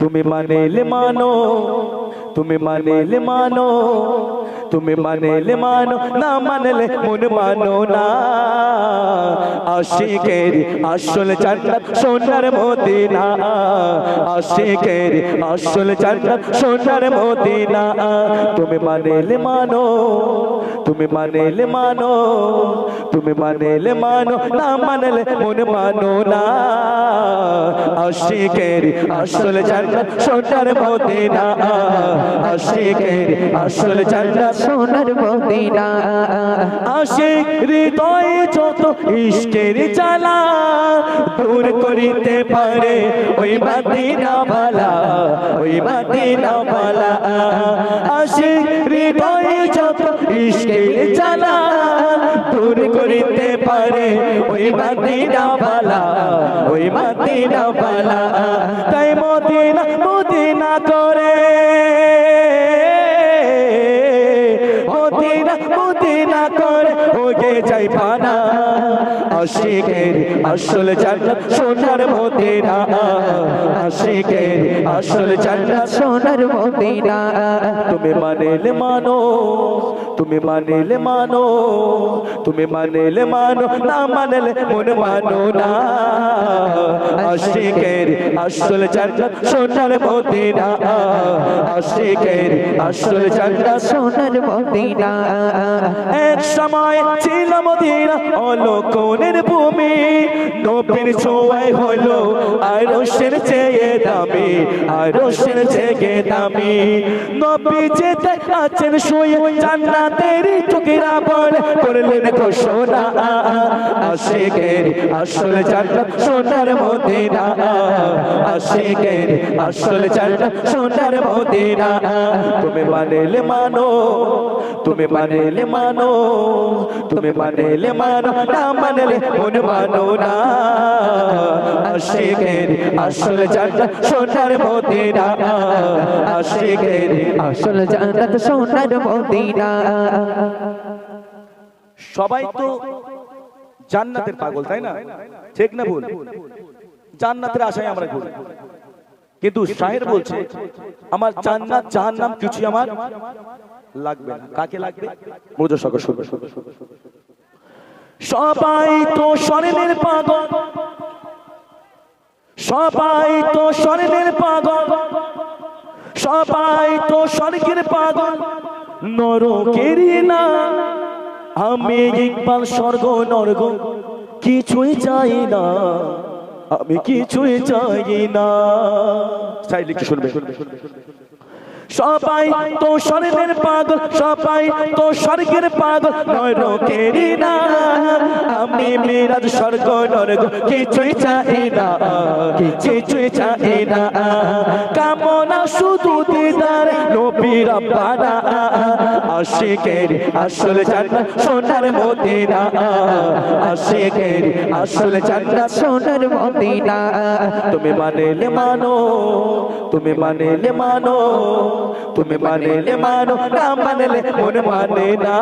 তুমি মানেলে মানো তুমি মানেলে মানো তুমি মানেলে মানো না মানলে মন মানো না। আশিকের আসল জান্নাত সোনার মদিনা। আশিকের আসল জান্নাত সোনার মদিনা। তুমি মানেলে মানো তুমি মানেলে মানো তুমি মানেলে মানো না মানলে মন মানো না। আশিকের আসল জান্নাত সোনার মদিনা। আশিকের আসল জান্নাত সোনার মদিনা। আশিক হৃদয়ে যত ইশকের জ্বালা দূর করিতে পারে, ওই মদিনা বালা ওই মদিনা বালা আশিক হৃদয়ে যত ইশকের জ্বালা দূর করিতে পারে, ওই মদিনা বালা ওই মদিনা বালা তাই মদিনা মদিনা করে মদিনা করে আসল জান্নাত সোনার মদিনা। আশিকের আসল জান্নাত সোনার মদিনা। তুমি মানেলে মানো তুমি মানেলে মানো, তুমি মানেলে মানো, না মানলে মন মানো না। আশিকের আসল জান্নাত সোনার মদিনা, আশিকের আসল জান্নাত সোনার মদিনা। এক সময় ছিল মদিনা অলকনের ভূমি, নবীর ছোঁয়ায় হলো আর রোশের চেয়ে দামি আর রোশের চেয়ে দামি। নবী যেতে আছেন শুয়ে জান্নাতের টুকরা বলে করলেন ঘোষণা। আশিকের আসল জান্নাত সোনার মদিনা। আশিকের আসল জান্নাত সোনার মদিনা। তুমি মানেলে মানো, তুমি মানেলে মানো, তুমি মানেলে মানো, না মানলে মন মানো না। আশিকের আসল জান্নাত সোনার মদিনা। আশিকের আসল জান্নাত সোনার মদিনা। সবাই তো জান্নাতের পাগল, তাই না? ঠিক না ভুল? জান্নাতের আশায় আমরা ঘুরি। কিন্তু শাহের বলছে, আমার জান্নাত, জাহান্নাম কিছু আমার লাগবে না। কাকে লাগবে? মজা সকল শুনবে সবাই তো স্বর্ণের পাগল। সবাই তো স্বর্ণের পাগল। সবাই তো স্বর্গের পাগল। নরকেরই না। আমি ইকবাল স্বর্গ নরক কিছুই চাই না। আমি কিছুই চাই না। চাইলে কি শুনবে। সবাই তো স্বর্গের পাগল, সবাই তো স্বর্গের পাগল, নরকেরই না। মিরাজ স্বর্গ নরক কিছুই চাই না কিছুই চাই না। কামনা শুধু দিদার নবী রব্বানা আশিকের আসল জান্নাত সোনার মদিনা। আশিকের আসল জান্নাত সোনার মদিনা। তুমি মানেলে মানো, তুমি মানেলে মানো, তুমি মানেলে মানো, না মানলে মন মানে না।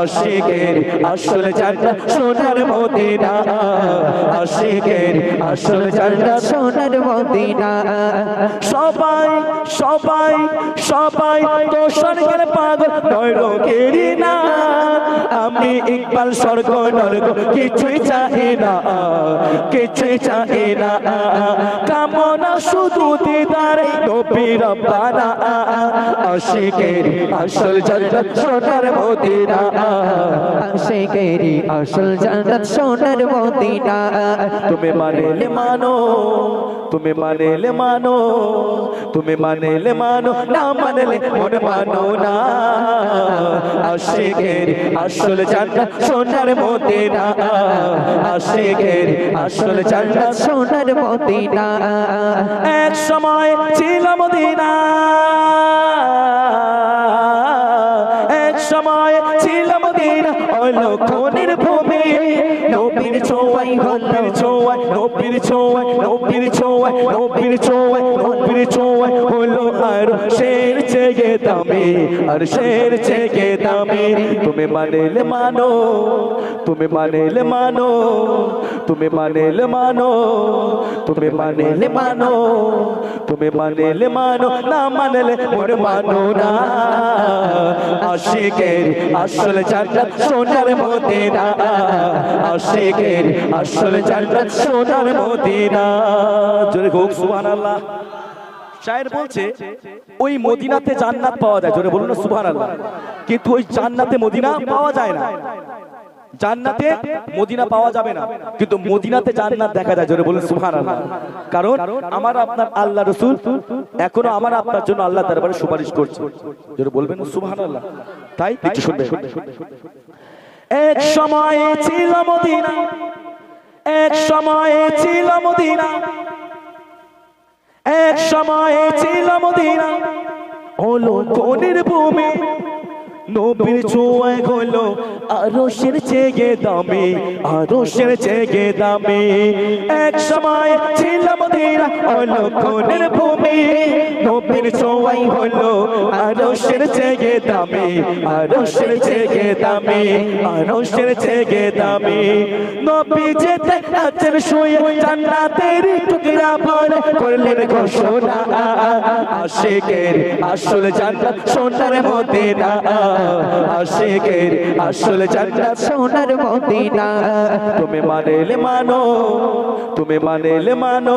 আশিকের আসল জান্নাত সোনার মদিনা। আশিকের আসল জান্নাত সোনার মদিনা। সবাই সবাই সবাই তো স্বর্গের পাগল নরকেরই না আমি ইকবাল স্বর্গ নরক, কিছুই চাই না, কিছুই চাই না। কামনা শুধু দিদার, নবী রব্বানা। আশিকের আসল জান্নাত সোনার মদিনা। আশিকেরি আসল জান্নাত সোনার মদিনা। তুমি মানেলে মানো, তুমি মানেলে মানো, তুমি মানেলে মানো, না মানলে মন মানো না। আশিকের আসল জান্নাত সোনার মদিনা। আশিকের আসল জান্নাত সোনার মদিনা। এক সময় ছিল মদিনা। এক সময় ছিল মদিনা। ওই ভূমি নবীর ছোঁয়ায় নবীর ছোঁয়ায় নবীর ছোঁয়ায় নবীর ছোঁয়ায় হলো আর শের চেয়ে দামি আর শের চেয়ে তুমি মানেলে মানো তুমি মানেলে মানো তুমি মানেলে মানো তুমি মানেলে মানো তুমি মানেলে মানো না মানলে মোর মানো না আশিকের আসল জান্নাত সোনার মদিনা আশিকের আসল জান্নাত সোনার মদিনা। জোরে হোক সুবহানাল্লাহ। শায়ের বলছে ওই মদিনাতে জান্নাত পাওয়া যায়। জোরে বলুন না সুবহানাল্লাহ। কিন্তু ওই জান্নাতে মদিনা পাওয়া যায় না। জান্নাতে মদিনা পাওয়া যাবে না। কিন্তু মদিনাতে জান্নাত দেখা যায়। জোরে বলুন সুবহানাল্লাহ। কারণ আমার আপনার আল্লাহ রসুল এখনও আমার আপনার জন্য আল্লাহ দরবারে সুপারিশ করছে। জোরে বলবেন সুবহানাল্লাহ। তাই একটু শুনবেন। এক সময় ছিল মদিনা। এক সময়ে ছিল মদিনা। এক সময়ে ছিল মদিনা। ওলো কোনের ভূমি নবীর ছোঁয়ায় হলো আরও সের চেয়ে দামি আরও সের চেয়ে দামি। এক সময় ছিল মদিনা হলো ভূমি, নবীর ছোঁয়ায় হলো আরও চেয়ে দামি আরও চেয়ে দামি আরও চেয়ে দামি। নবী যেতে আছেন শুয়ে জান্নাতের টুকরা ভরে করলেন ঘোষণা। আশিকের আসল জান্নাত সোনার মদিনা। আশিকের আসল জান্নাত সোনার মদিনা। তুমি মানেলে মানো, তুমি মানেলে মানো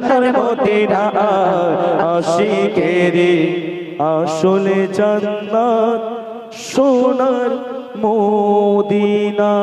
সোনার মদিনা আশিকেরে আসলে জান্নাত সোনার মদিনা।